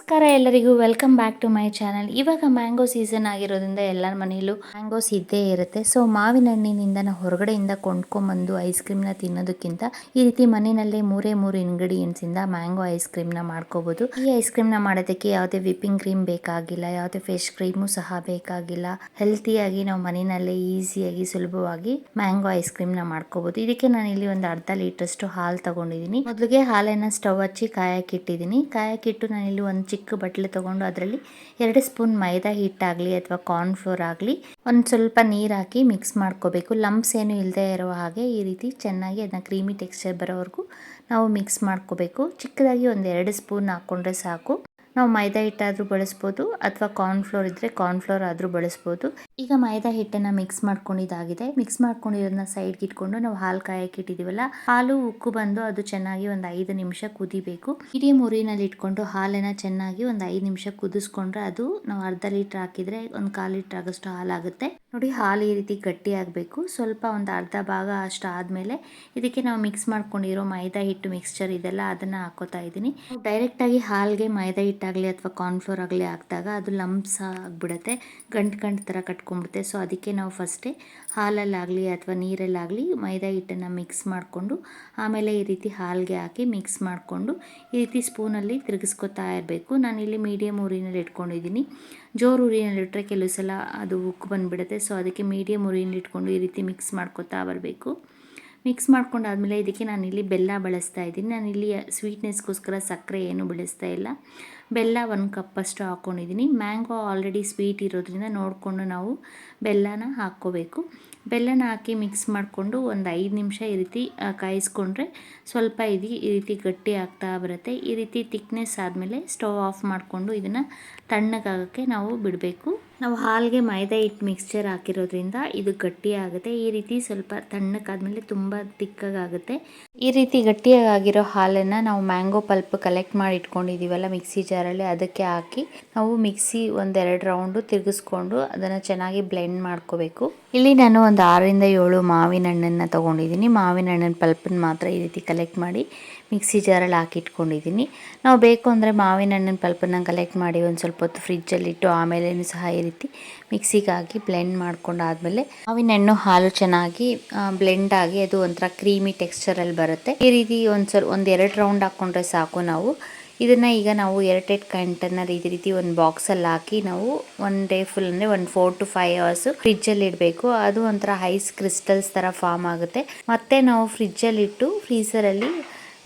ನಮಸ್ಕಾರ ಎಲ್ಲರಿಗೂ welcome back to my channel ಇವಾಗ ಮ್ಯಾಂಗೋ ಸೀಸನ್ ಆಗಿರೋದ್ರಿಂದ ಎಲ್ಲರ ಮನೆಯಲ್ಲೂ ಮ್ಯಾಂಗೋಸ್ ಇದ್ದೇ ಇರುತ್ತೆ. ಸೊ ಮಾವಿನ ಹಣ್ಣಿನಿಂದ ನಾವು ಹೊರಗಡೆಯಿಂದ ಕೊಂಡ್ಕೊಂಬಂದು ಐಸ್ ಕ್ರೀಮ್ನ ತಿನ್ನೋದಕ್ಕಿಂತ ಈ ರೀತಿ ಮನೆಯಲ್ಲೇ ಮೂರೇ ಮೂರು ಇಂಗ್ರೀಡಿಯೆಂಟ್ಸಿಂದ ಮ್ಯಾಂಗೋ ಐಸ್ ಕ್ರೀಮ್ನ ಮಾಡ್ಕೋಬಹುದು ಈ ಐಸ್ ಕ್ರೀಮ್ನ ಮಾಡೋದಕ್ಕೆ ಯಾವುದೇ ವಿಪ್ಪಿಂಗ್ ಕ್ರೀಮ್ ಬೇಕಾಗಿಲ್ಲ, ಯಾವುದೇ ಫೇಸ್ ಕ್ರೀಮು ಸಹ ಬೇಕಾಗಿಲ್ಲ. ಹೆಲ್ತಿಯಾಗಿ ನಾವು ಮನೆಯಲ್ಲೇ ಈಸಿಯಾಗಿ ಸುಲಭವಾಗಿ ಮ್ಯಾಂಗೋ ಐಸ್ ಕ್ರೀಮ್ನ ಮಾಡ್ಕೋಬಹುದು ಇದಕ್ಕೆ ನಾನು ಇಲ್ಲಿ ಒಂದು ಅರ್ಧ ಲೀಟರ್ಷ್ಟು ಹಾಲು ತಗೊಂಡಿದ್ದೀನಿ. ಮೊದಲಿಗೆ ಹಾಲನ್ನ ಸ್ಟವ್ ಹಚ್ಚಿ ಕಾಯಕ್ಕಿಟ್ಟಿದ್ದೀನಿ ಕಾಯಕ್ಕಿಟ್ಟು ನಾನು ಇಲ್ಲಿ ಒಂದು ಚಿಕ್ಕ ಬಟ್ಲೆ ತಗೊಂಡು ಅದರಲ್ಲಿ ಎರಡು ಸ್ಪೂನ್ ಮೈದಾ ಹಿಟ್ಟಾಗಲಿ ಅಥವಾ ಕಾರ್ನ್ ಫ್ಲೋರ್ ಆಗಲಿ, ಒಂದು ಸ್ವಲ್ಪ ನೀರು ಹಾಕಿ ಮಿಕ್ಸ್ ಮಾಡ್ಕೋಬೇಕು. ಲಂಪ್ಸ್ ಏನು ಇಲ್ಲದೆ ಇರೋ ಹಾಗೆ ಈ ರೀತಿ ಚೆನ್ನಾಗಿ ಅದನ್ನ ಕ್ರೀಮಿ ಟೆಕ್ಸ್ಚರ್ ಬರೋವರೆಗೂ ನಾವು ಮಿಕ್ಸ್ ಮಾಡ್ಕೋಬೇಕು. ಚಿಕ್ಕದಾಗಿ ಒಂದು ಎರಡು ಸ್ಪೂನ್ ಹಾಕ್ಕೊಂಡ್ರೆ ಸಾಕು. ನಾವು ಮೈದಾ ಹಿಟ್ಟಾದರೂ ಬಳಸ್ಬೋದು ಅಥವಾ ಕಾರ್ನ್ಫ್ಲೋರ್ ಇದ್ದರೆ ಕಾರ್ನ್ಫ್ಲೋರ್ ಆದರೂ ಬಳಸ್ಬೋದು. ಈಗ ಮೈದಾ ಹಿಟ್ಟನ್ನ ಮಿಕ್ಸ್ ಮಾಡ್ಕೊಂಡಿದ್ದಾಗಿದೆ. ಮಿಕ್ಸ್ ಮಾಡ್ಕೊಂಡಿರೋದನ್ನ ಸೈಡ್ಗೆ ಇಟ್ಕೊಂಡು ನಾವು ಹಾಲು ಕಾಯಕ್ಕೆ ಇಟ್ಟಿದ್ದೀವಲ್ಲ ಹಾಲು ಉಕ್ಕು ಬಂದು ಅದು ಚೆನ್ನಾಗಿ ಒಂದು ಐದು ನಿಮಿಷ ಕುದಿಬೇಕು. ಮೀಡಿಯಂ ಮುರಿನಲ್ಲಿ ಇಟ್ಕೊಂಡು ಹಾಲನ್ನ ಚೆನ್ನಾಗಿ ಒಂದು ಐದು ನಿಮಿಷ ಕುದಿಸ್ಕೊಂಡ್ರೆ ಅದು ನಾವು ಅರ್ಧ ಲೀಟರ್ ಹಾಕಿದ್ರೆ ಒಂದು ಕಾಲು ಲೀಟ್ರ್ ಆಗೋಷ್ಟು ಹಾಲಾಗುತ್ತೆ. ನೋಡಿ, ಹಾಲು ಈ ರೀತಿ ಗಟ್ಟಿ ಆಗಬೇಕು. ಸ್ವಲ್ಪ ಒಂದು ಅರ್ಧ ಭಾಗ ಅಷ್ಟು ಆದಮೇಲೆ ಇದಕ್ಕೆ ನಾವು ಮಿಕ್ಸ್ ಮಾಡ್ಕೊಂಡಿರೋ ಮೈದಾ ಹಿಟ್ಟು ಮಿಕ್ಸ್ಚರ್ ಇದೆಲ್ಲ ಅದನ್ನು ಹಾಕೋತಾ ಇದ್ದೀನಿ. ಡೈರೆಕ್ಟಾಗಿ ಹಾಲ್ಗೆ ಮೈದಾ ಹಿಟ್ಟಾಗಲಿ ಅಥವಾ ಕಾರ್ನ್ಫ್ಲೋರ್ ಆಗಲಿ ಹಾಕಿದಾಗ ಅದು ಲಂಪ್ಸ್ ಆಗಿಬಿಡುತ್ತೆ. ಗಂಟು ಗಂಟು ಥರ ಕಟ್ಕೊಂಡ್ಬಿಡುತ್ತೆ ಸೊ ಅದಕ್ಕೆ ನಾವು ಫಸ್ಟೇ ಹಾಲಲ್ಲಾಗಲಿ ಅಥವಾ ನೀರಲ್ಲಾಗಲಿ ಮೈದಾ ಹಿಟ್ಟನ್ನು ಮಿಕ್ಸ್ ಮಾಡಿಕೊಂಡು, ಆಮೇಲೆ ಈ ರೀತಿ ಹಾಲಿಗೆ ಹಾಕಿ ಮಿಕ್ಸ್ ಮಾಡಿಕೊಂಡು ಈ ರೀತಿ ಸ್ಪೂನಲ್ಲಿ ತಿರುಗಿಸ್ಕೊತಾ ಇರಬೇಕು. ನಾನಿಲ್ಲಿ ಮೀಡಿಯಮ್ ಊರಿನಲ್ಲಿ ಇಟ್ಕೊಂಡಿದ್ದೀನಿ. ಜೋರು ಉರಿನಲ್ಲಿ ಇಟ್ಟರೆ ಕೆಲವು ಸಲ ಅದು ಉಕ್ಕು ಬಂದುಬಿಡುತ್ತೆ. ಸೊ ಅದಕ್ಕೆ ಮೀಡಿಯಮ್ ಉರಿನಲ್ಲಿ ಇಟ್ಕೊಂಡು ಈ ರೀತಿ ಮಿಕ್ಸ್ ಮಾಡ್ಕೊತಾ ಬರಬೇಕು. ಮಿಕ್ಸ್ ಮಾಡ್ಕೊಂಡಾದ್ಮೇಲೆ ಇದಕ್ಕೆ ನಾನು ಇಲ್ಲಿ ಬೆಲ್ಲ ಬಳಸ್ತಾ ಇದ್ದೀನಿ. ನಾನು ಇಲ್ಲಿ ಸ್ವೀಟ್ನೆಸ್ಗೋಸ್ಕರ ಸಕ್ಕರೆ ಏನು ಬಳಸ್ತಾ ಇಲ್ಲ. ಬೆಲ್ಲ ಒಂದು ಕಪ್ಪಷ್ಟು ಹಾಕ್ಕೊಂಡಿದ್ದೀನಿ ಮ್ಯಾಂಗೋ ಆಲ್ರೆಡಿ ಸ್ವೀಟ್ ಇರೋದ್ರಿಂದ ನೋಡಿಕೊಂಡು ನಾವು ಬೆಲ್ಲನ ಹಾಕ್ಕೋಬೇಕು. ಬೆಲ್ಲನ ಹಾಕಿ ಮಿಕ್ಸ್ ಮಾಡಿಕೊಂಡು ಒಂದು ಐದು ನಿಮಿಷ ಈ ರೀತಿ ಕಾಯಿಸ್ಕೊಂಡ್ರೆ ಸ್ವಲ್ಪ ಇದು, ಈ ರೀತಿ ಗಟ್ಟಿ ಆಗ್ತಾ ಬರುತ್ತೆ. ಈ ರೀತಿ ತಿಕ್ನೆಸ್ ಆದಮೇಲೆ ಸ್ಟವ್ ಆಫ್ ಮಾಡಿಕೊಂಡು ಇದನ್ನು ತಣ್ಣಗಾಗೋಕ್ಕೆ ನಾವು ಬಿಡಬೇಕು. ನಾವು ಹಾಲಿಗೆ ಮೈದಾ ಹಿಟ್ಟು ಮಿಕ್ಸ್ಚರ್ ಹಾಕಿರೋದ್ರಿಂದ ಇದು ಗಟ್ಟಿ ಆಗುತ್ತೆ. ಈ ರೀತಿ ಸ್ವಲ್ಪ ತಣ್ಣಕ್ಕಾದಮೇಲೆ ತುಂಬ ತಿಕ್ಕಾಗುತ್ತೆ ಈ ರೀತಿ ಗಟ್ಟಿಯಾಗಿರೋ ಹಾಲನ್ನು ನಾವು ಮ್ಯಾಂಗೋ ಪಲ್ಪ್ ಕಲೆಕ್ಟ್ ಮಾಡಿ ಇಟ್ಕೊಂಡಿದ್ದೀವಲ್ಲ ಮಿಕ್ಸಿ ಜಾರಲ್ಲಿ ಅದಕ್ಕೆ ಹಾಕಿ ನಾವು ಮಿಕ್ಸಿ ಒಂದೆರಡು ರೌಂಡು ತಿರುಗಿಸ್ಕೊಂಡು ಅದನ್ನು ಚೆನ್ನಾಗಿ ಬ್ಲೆಂಡ್ ಮಾಡ್ಕೋಬೇಕು. ಇಲ್ಲಿ ನಾನು ಒಂದು ಆರರಿಂದ ಏಳು ಮಾವಿನ ಹಣ್ಣನ್ನು ತೊಗೊಂಡಿದ್ದೀನಿ. ಮಾವಿನ ಹಣ್ಣಿನ ಪಲ್ಪನ್ನು ಮಾತ್ರ ಈ ರೀತಿ ಕಲೆಕ್ಟ್ ಮಾಡಿ ಮಿಕ್ಸಿ ಜಾರಲ್ಲಿ ಹಾಕಿಟ್ಕೊಂಡಿದ್ದೀನಿ ನಾವು ಬೇಕು ಅಂದರೆ ಮಾವಿನ ಹಣ್ಣಿನ ಪಲ್ಪನ್ನು ಕಲೆಕ್ಟ್ ಮಾಡಿ ಒಂದು ಸ್ವಲ್ಪ ಹೊತ್ತು ಫ್ರಿಜ್ಜಲ್ಲಿಟ್ಟು ಆಮೇಲೆ ಸಹ ಈ ರೀತಿ ಮಿಕ್ಸಿಗೆ ಹಾಕಿ ಬ್ಲೆಂಡ್ ಮಾಡ್ಕೊಂಡಾದಮೇಲೆ ಮಾವಿನ ಹಣ್ಣು ಹಾಲು ಚೆನ್ನಾಗಿ ಬ್ಲೆಂಡ್ ಆಗಿ ಅದು ಒಂಥರ ಕ್ರೀಮಿ ಟೆಕ್ಸ್ಚರಲ್ಲಿ ಬರುತ್ತೆ. ಈ ರೀತಿ ಒಂದು ಸ್ವಲ್ಪ ಒಂದು ಎರಡು ರೌಂಡ್ ಹಾಕ್ಕೊಂಡ್ರೆ ಸಾಕು ನಾವು. ಇದನ್ನು ಈಗ ನಾವು ಏರ್ಟೈಟ್ ಕಂಟೈನರ್ ಇದೇ ರೀತಿ ಒಂದು ಬಾಕ್ಸಲ್ಲಿ ಹಾಕಿ ನಾವು ಒನ್ ಡೇ ಫುಲ್ ಅಂದರೆ ಒಂದು ಫೋರ್ ಟು ಫೈವ್ ಅವರ್ಸ್ ಫ್ರಿಜ್ಜಲ್ಲಿ ಇಡಬೇಕು. ಅದು ಒಂಥರ ಐಸ್ ಕ್ರಿಸ್ಟಲ್ಸ್ ಥರ ಫಾರ್ಮ್ ಆಗುತ್ತೆ. ಮತ್ತೆ ನಾವು ಫ್ರಿಜ್ಜಲ್ಲಿ ಇಟ್ಟು ಫ್ರೀಸರಲ್ಲಿ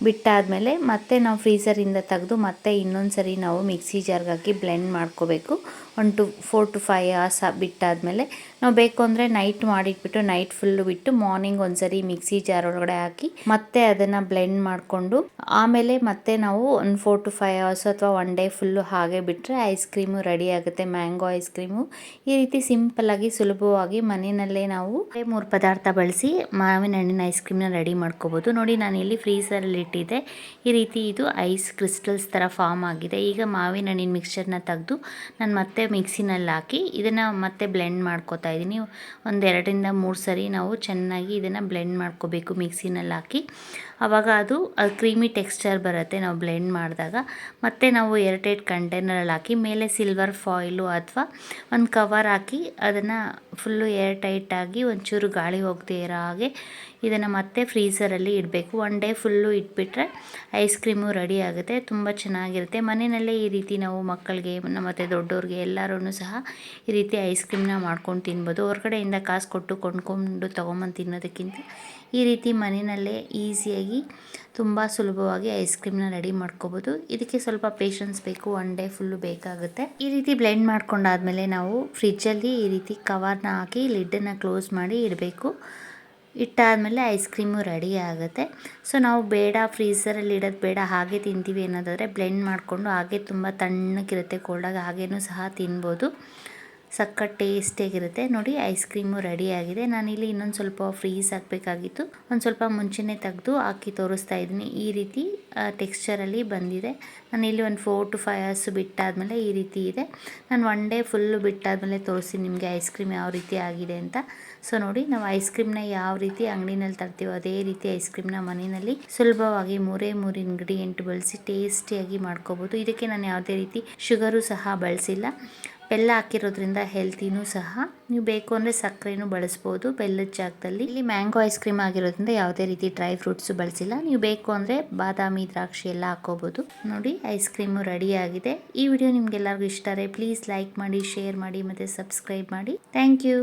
ಬಿಟ್ಟಾದಮೇಲೆ ಮತ್ತೆ ನಾವು ಫ್ರೀಸರಿಂದ ತೆಗೆದು ಮತ್ತೆ ಇನ್ನೊಂದು ಸರಿ ನಾವು ಮಿಕ್ಸಿ ಜಾರ್ಗೆ ಹಾಕಿ ಬ್ಲೆಂಡ್ ಮಾಡ್ಕೋಬೇಕು. One to four to five hours ಬಿಟ್ಟಾದಮೇಲೆ ನಾವು ಬೇಕು ಅಂದರೆ ನೈಟ್ ಮಾಡಿಟ್ಬಿಟ್ಟು ನೈಟ್ ಫುಲ್ಲು ಬಿಟ್ಟು ಮಾರ್ನಿಂಗ್ ಒಂದ್ಸರಿ ಮಿಕ್ಸಿ ಜಾರ್ ಒಳಗಡೆ ಹಾಕಿ ಮತ್ತೆ ಅದನ್ನು ಬ್ಲೆಂಡ್ ಮಾಡಿಕೊಂಡು, ಆಮೇಲೆ ಮತ್ತೆ ನಾವು ಒಂದು ಫೋರ್ ಟು ಫೈವ್ ಅವರ್ಸ್ ಅಥವಾ ಒನ್ ಡೇ ಫುಲ್ಲು ಹಾಗೆ ಬಿಟ್ಟರೆ ಐಸ್ ಕ್ರೀಮು ರೆಡಿ ಆಗುತ್ತೆ ಮ್ಯಾಂಗೋ ಐಸ್ ಕ್ರೀಮು ಈ ರೀತಿ ಸಿಂಪಲ್ಲಾಗಿ ಸುಲಭವಾಗಿ ಮನೆಯಲ್ಲೇ ನಾವು ಮೂರು ಪದಾರ್ಥ ಬಳಸಿ ಮಾವಿನ ಹಣ್ಣಿನ ಐಸ್ ಕ್ರೀಮ್ನ ರೆಡಿ ಮಾಡ್ಕೋಬೋದು. ನೋಡಿ ನಾನು ಇಲ್ಲಿ ಫ್ರೀಸರಲ್ಲಿ ಇಟ್ಟಿದ್ದೆ ಈ ರೀತಿ ಇದು ಐಸ್ ಕ್ರಿಸ್ಟಲ್ಸ್ ಥರ ಫಾರ್ಮ್ ಆಗಿದೆ. ಈಗ ಮಾವಿನ ಹಣ್ಣಿನ ಮಿಕ್ಸ್ಚರ್ನ ತೆಗೆದು ನಾನು ಮತ್ತೆ ಮಿಕ್ಸಿನಲ್ಲಿ ಹಾಕಿ ಇದನ್ನು ಮತ್ತೆ ಬ್ಲೆಂಡ್ ಮಾಡ್ಕೋತಾ ಇದ್ದೀನಿ. ಒಂದೆರಡರಿಂದ ಮೂರು ಸರಿ ನಾವು ಚೆನ್ನಾಗಿ ಇದನ್ನು ಬ್ಲೆಂಡ್ ಮಾಡ್ಕೋಬೇಕು ಮಿಕ್ಸಿನಲ್ಲಿ ಹಾಕಿ. ಆವಾಗ ಅದು ಕ್ರೀಮಿ ಟೆಕ್ಸ್ಚರ್ ಬರುತ್ತೆ ನಾವು ಬ್ಲೆಂಡ್ ಮಾಡಿದಾಗ. ಮತ್ತೆ ನಾವು ಎರಡೆರಡು ಕಂಟೈನರಲ್ಲಿ ಹಾಕಿ, ಮೇಲೆ ಸಿಲ್ವರ್ ಫಾಯಿಲು ಅಥವಾ ಒಂದು ಕವರ್ ಹಾಕಿ ಅದನ್ನು ಫುಲ್ಲು ಏರ್ ಟೈಟಾಗಿ ಒಂಚೂರು ಗಾಳಿ ಹೋಗದೇ ಇರೋ ಹಾಗೆ ಇದನ್ನು ಮತ್ತೆ ಫ್ರೀಸರಲ್ಲಿ ಇಡಬೇಕು. ಒನ್ ಡೇ ಫುಲ್ಲು ಇಟ್ಬಿಟ್ರೆ ಐಸ್ ಕ್ರೀಮು ರೆಡಿ ಆಗುತ್ತೆ, ತುಂಬ ಚೆನ್ನಾಗಿರುತ್ತೆ. ಮನೆಯಲ್ಲೇ ಈ ರೀತಿ ನಾವು ಮಕ್ಕಳಿಗೆ ಮತ್ತು ದೊಡ್ಡವ್ರಿಗೆ ಎಲ್ಲರೂ ಸಹ ಈ ರೀತಿ ಐಸ್ ಕ್ರೀಮ್ನ ಮಾಡ್ಕೊಂಡು ತಿನ್ಬೋದು. ಹೊರಗಡೆಯಿಂದ ಕಾಸು ಕೊಟ್ಟು ಕೊಂಡ್ಕೊಂಡು ತೊಗೊಂಬಂದು ತಿನ್ನೋದಕ್ಕಿಂತ ಈ ರೀತಿ ಮನೆಯಲ್ಲೇ ಈಸಿಯಾಗಿ ತುಂಬ ಸುಲಭವಾಗಿ ಐಸ್ ಕ್ರೀಮ್ನ ರೆಡಿ ಮಾಡ್ಕೋಬೋದು. ಇದಕ್ಕೆ ಸ್ವಲ್ಪ ಪೇಷನ್ಸ್ ಬೇಕು ಒನ್ ಡೇ ಫುಲ್ಲು ಬೇಕಾಗುತ್ತೆ. ಈ ರೀತಿ ಬ್ಲೆಂಡ್ ಮಾಡ್ಕೊಂಡಾದ್ಮೇಲೆ ನಾವು ಫ್ರಿಜ್ಜಲ್ಲಿ ಈ ರೀತಿ ಕವರ್ನ ಹಾಕಿ ಲಿಡ್ಡನ್ನು ಕ್ಲೋಸ್ ಮಾಡಿ ಇಡಬೇಕು. ಇಟ್ಟಾದಮೇಲೆ ಐಸ್ ಕ್ರೀಮು ರೆಡಿ ಆಗುತ್ತೆ. ಸೊ ನಾವು ಬೇಡ ಫ್ರೀಸರಲ್ಲಿ ಇಡೋದು ಬೇಡ, ಹಾಗೆ ತಿಂತೀವಿ ಅನ್ನೋದಾದರೆ ಬ್ಲೆಂಡ್ ಮಾಡಿಕೊಂಡು ಹಾಗೆ ತುಂಬ ತಣ್ಣಗಿರುತ್ತೆ ಕೋಲ್ಡಾಗಿ ಹಾಗೇನೂ ಸಹ ತಿನ್ಬೋದು. ಸಖತ್ ಟೇಸ್ಟಿಯಾಗಿರುತ್ತೆ ನೋಡಿ ಐಸ್ ಕ್ರೀಮು ರೆಡಿ ಆಗಿದೆ. ನಾನಿಲ್ಲಿ ಇನ್ನೊಂದು ಸ್ವಲ್ಪ ಫ್ರೀಸ್ ಹಾಕಬೇಕಾಗಿತ್ತು. ಒಂದು ಸ್ವಲ್ಪ ಮುಂಚೆನೇ ತೆಗೆದು ಹಾಕಿ ತೋರಿಸ್ತಾ ಇದ್ದೀನಿ. ಈ ರೀತಿ ಟೆಕ್ಸ್ಚರಲ್ಲಿ ಬಂದಿದೆ. ನಾನು ಇಲ್ಲಿ ಒಂದು ಫೋರ್ ಟು ಫೈವ್ ಅವರ್ಸ್ ಬಿಟ್ಟಾದಮೇಲೆ ಈ ರೀತಿ ಇದೆ. ನಾನು ಒನ್ ಡೇ ಫುಲ್ಲು ಬಿಟ್ಟಾದಮೇಲೆ ತೋರಿಸಿ ನಿಮಗೆ ಐಸ್ ಕ್ರೀಮ್ ಯಾವ ರೀತಿ ಆಗಿದೆ ಅಂತ. ಸೊ ನೋಡಿ, ನಾವು ಐಸ್ ಕ್ರೀಮ್ನ ಯಾವ ರೀತಿ ಅಂಗಡಿನಲ್ಲಿ ತರ್ತೀವೋ ಅದೇ ರೀತಿ ಐಸ್ ಕ್ರೀಮ್ನ ಮನೆಯಲ್ಲಿ ಸುಲಭವಾಗಿ ಮೂರೇ ಮೂರು ಇಂಗ್ರೀಡಿಯೆಂಟ್ ಬಳಸಿ ಟೇಸ್ಟಿಯಾಗಿ ಮಾಡ್ಕೋಬೋದು. ಇದಕ್ಕೆ ನಾನು ಯಾವುದೇ ರೀತಿ ಶುಗರು ಸಹ ಬಳಸಿಲ್ಲ. ಬೆಲ್ಲ ಹಾಕಿರೋದ್ರಿಂದ ಹೆಲ್ತಿನೂ ಸಹ. ನೀವು ಬೇಕು ಅಂದರೆ ಸಕ್ಕರೆನೂ ಬಳಸ್ಬೋದು ಬೆಲ್ಲದ ಜಾಗದಲ್ಲಿ. ಇಲ್ಲಿ ಮ್ಯಾಂಗೋ ಐಸ್ ಕ್ರೀಮ್ ಆಗಿರೋದ್ರಿಂದ ಯಾವುದೇ ರೀತಿ ಡ್ರೈ ಫ್ರೂಟ್ಸ್ ಬಳಸಿಲ್ಲ. ನೀವು ಬೇಕು ಅಂದರೆ ಬಾದಾಮಿ, ದ್ರಾಕ್ಷಿ ಎಲ್ಲ ಹಾಕೋಬೋದು. ನೋಡಿ ಐಸ್ ಕ್ರೀಮು ರೆಡಿ ಆಗಿದೆ. ಈ ವಿಡಿಯೋ ನಿಮ್ಗೆಲ್ಲರಿಗೂ ಇಷ್ಟ ಪ್ಲೀಸ್ ಲೈಕ್ ಮಾಡಿ ಶೇರ್ ಮಾಡಿ ಮತ್ತು ಸಬ್ಸ್ಕ್ರೈಬ್ ಮಾಡಿ. Thank you